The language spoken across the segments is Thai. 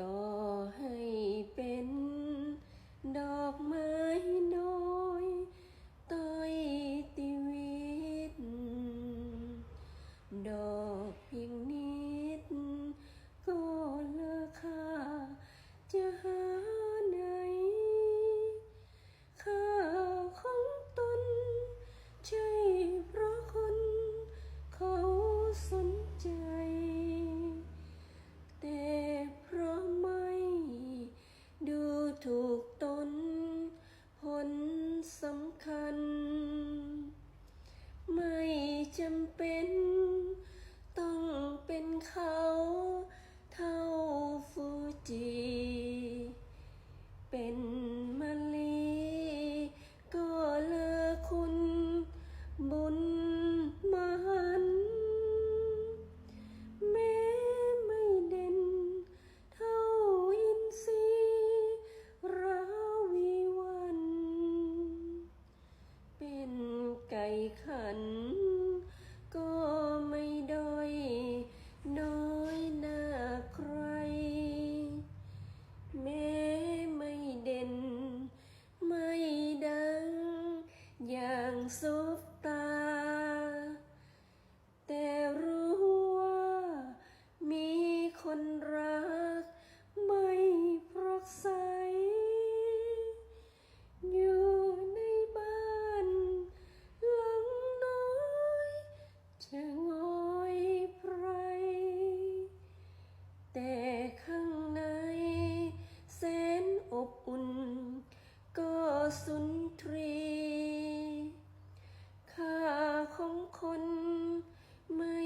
ต่อให้เป็นดอกไม้น้อยต้อยติวิต ดอกเพียงนิด ก็เลอค่าจะหาำคัญ ไม่จำเป็น ต้องเป็นเขา ไก่ขันก็ไม่ด้อยน้อยห สุนทรีค่าของคนไม่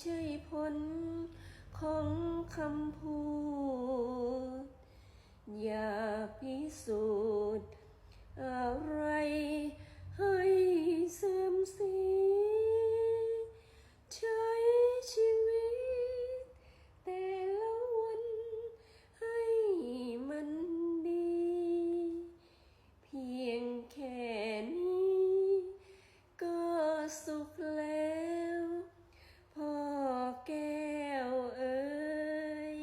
ใช่ผลของคำพูด สุขแล้ว พ่อแก้วเอ๋ย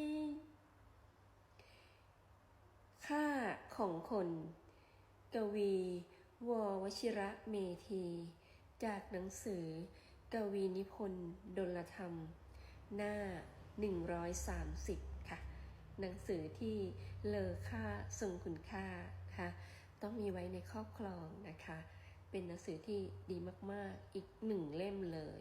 ค่าของคน กวี ววชิระเมธี จากหนังสือ กวีนิพนธ์ดลธรรม หน้า 130 ค่ะ หนังสือที่เลอค่าทรงคุณค่าค่ะต้องมีไว้ในครอบครองนะคะ เป็นหนังสือที่ดีมาก ๆ อีกหนึ่งเล่มเลย